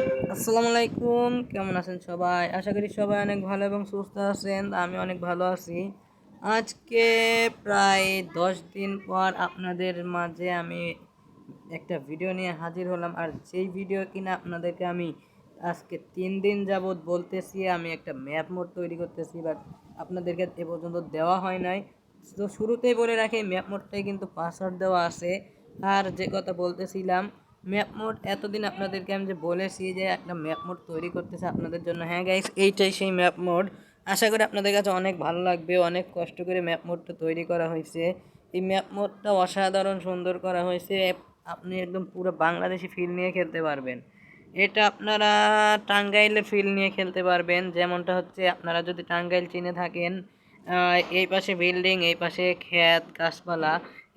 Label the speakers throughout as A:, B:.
A: আসসালামু আলাইকুম, কেমন আছেন সবাই? আশা করি সবাই অনেক ভালো এবং সুস্থ আছেন, আমি অনেক ভালো আছি। আজকে প্রায় দশ দিন পর আপনাদের মাঝে আমি একটা ভিডিও নিয়ে হাজির হলাম, আর যেই ভিডিও কিনা আপনাদেরকে আমি আজকে তিন দিন যাবৎ বলতেছি, আমি একটা ম্যাপ মোড তৈরি করতেছি বাট আপনাদেরকে এ পর্যন্ত দেওয়া হয় নাই। তো শুরুতেই বলে রাখি, ম্যাপ মোডটাই কিন্তু পাসওয়ার্ড দেওয়া আছে। আর যে কথা বলতেছিলাম ম্যাপ মোড, এতদিন আপনাদেরকে আমি যে বলেছি যে একটা ম্যাপ মোড তৈরি করতেছে আপনাদের জন্য। হ্যাঁ গাইস এইটাই সেই ম্যাপ মোড। আশা করি আপনাদের কাছে অনেক ভালো লাগবে, অনেক কষ্ট করে ম্যাপ মোডটা তৈরি করা হয়েছে। এই ম্যাপ মোডটা অসাধারণ সুন্দর করা হয়েছে। আপনি একদম পুরো বাংলাদেশি ফিল নিয়ে খেলতে পারবেন। এটা আপনারা টাঙ্গাইলে ফিল নিয়ে খেলতে পারবেন। যেমনটা হচ্ছে, আপনারা যদি টাঙ্গাইল, চিনে থাকেন এই পাশে বিল্ডিং এই পাশে ক্ষেত, গাছপালা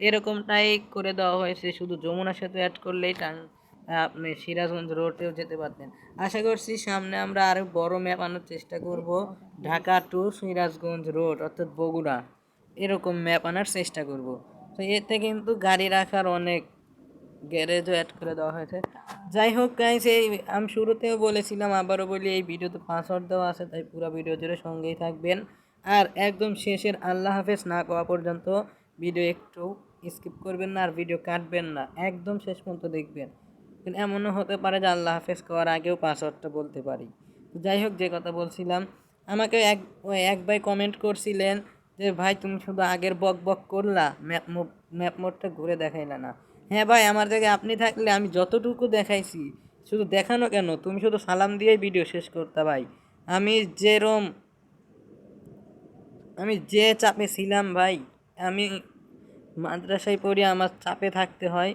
A: এরকমটাই করে দেওয়া হয়েছে। শুধু যমুনা সেতু অ্যাড করলেই টান, আপনি সিরাজগঞ্জ রোডেও যেতে পারতেন। আশা করছি সামনে আমরা আরও বড় ম্যাপ আনার চেষ্টা করব। ঢাকা টু সিরাজগঞ্জ রোড অর্থাৎ বগুড়া। এরকম ম্যাপ আনার চেষ্টা করব। তো এতে কিন্তু গাড়ি রাখার অনেক গ্যারেজও অ্যাড করে দেওয়া হয়েছে। যাই হোক গাইস এই আমি শুরুতেও বলেছিলাম, আবারও বলি, এই ভিডিওতে পাসওয়ার্ড দেওয়া আছে, তাই পুরো ভিডিও জুড়ে সঙ্গেই থাকবেন। আর একদম শেষের আল্লাহ হাফেজ না করা পর্যন্ত ভিডিও একটু স্কিপ করবেন না আর ভিডিও কাটবেন না। একদম শেষ পর্যন্ত দেখবেন। কিন্তু এমনও হতে পারে যে আল্লাহ হাফেজ করার আগেও পাসওয়ার্ডটা বলতে পারি। যাই হোক, যে কথা বলছিলাম, আমাকে এক, ওই এক ভাই কমেন্ট করছিলেন যে, ভাই, তুমি শুধু আগের বক বক করলা ম্যাপ ম্যাপ মোডটা ঘুরে দেখাইলা না। হ্যাঁ ভাই, আমার জায়গায় আপনি থাকলে আমি যতটুকু দেখাইছি, শুধু দেখানো কেন? তুমি শুধু সালাম দিয়েই ভিডিও শেষ করতে ভাই। আমি যেরম, আমি যে চাপে ছিলাম ভাই, আমি মাদ্রাসায় পড়ি আমার চাপে থাকতে হয়।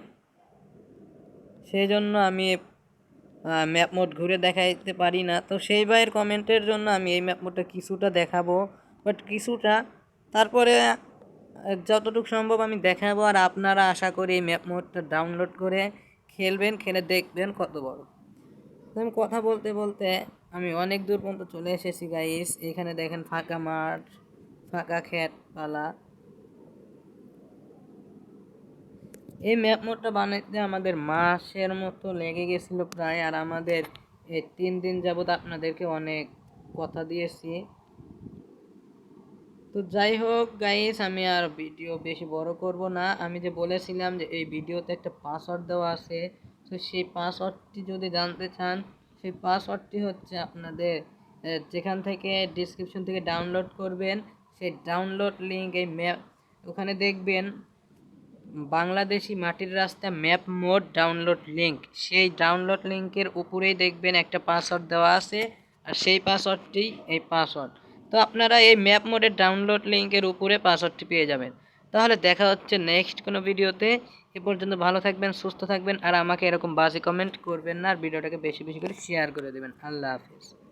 A: সেই জন্য আমি ম্যাপ মোড ঘুরে দেখাইতে পারি না। তো সেই ভাইয়ের কমেন্টের জন্য আমি এই ম্যাপ মোডটা কিছুটা দেখাবো। বাট কিছুটা, তারপরে যতটুকু সম্ভব আমি দেখাবো। আর আপনারা আশা করি এই ম্যাপ মোডটা ডাউনলোড করে খেলবেন, খেলে দেখবেন কত বড়। আমি কথা বলতে বলতে আমি অনেক দূর পর্যন্ত চলে এসেছি গাইস এখানে দেখেন ফাঁকা মাঠ, ফাঁকা ক্ষেত পালা এই ম্যাপ মোডটা বানাইতে আমাদের মাসের মতো লেগে গেছিল প্রায়, আর আমাদের এই তিন দিন যাবৎ আপনাদেরকে অনেক কথা দিয়েছি। তো যাই হোক গাইস আমি আর ভিডিও বেশি বড় করব না। আমি যে বলেছিলাম যে এই ভিডিওতে একটা পাসওয়ার্ড দেওয়া আছে, তো সেই পাসওয়ার্ডটি যদি জানতে চান, সেই পাসওয়ার্ডটি হচ্ছে আপনাদের যেখান থেকে ডিসক্রিপশন থেকে ডাউনলোড করবেন, সেই ডাউনলোড লিঙ্ক এই ম্যাপ ওখানে দেখবেন বাংলাদেশি মাটির রাস্তা ম্যাপ মোড ডাউনলোড লিঙ্ক সেই ডাউনলোড লিঙ্কের উপরেই দেখবেন একটা পাসওয়ার্ড দেওয়া আছে আর সেই পাসওয়ার্ডটি এই পাসওয়ার্ড। তো আপনারা এই ম্যাপ মোডের ডাউনলোড লিঙ্কের উপরে পাসওয়ার্ডটি পেয়ে যাবেন। তাহলে দেখা হচ্ছে নেক্সট কোনো ভিডিওতে। এ পর্যন্ত ভালো থাকবেন, সুস্থ থাকবেন আর আমাকে এরকম বাজে কমেন্ট করবেন না আর ভিডিওটাকে বেশি বেশি করে শেয়ার করে দেবেন। আল্লাহ হাফিজ।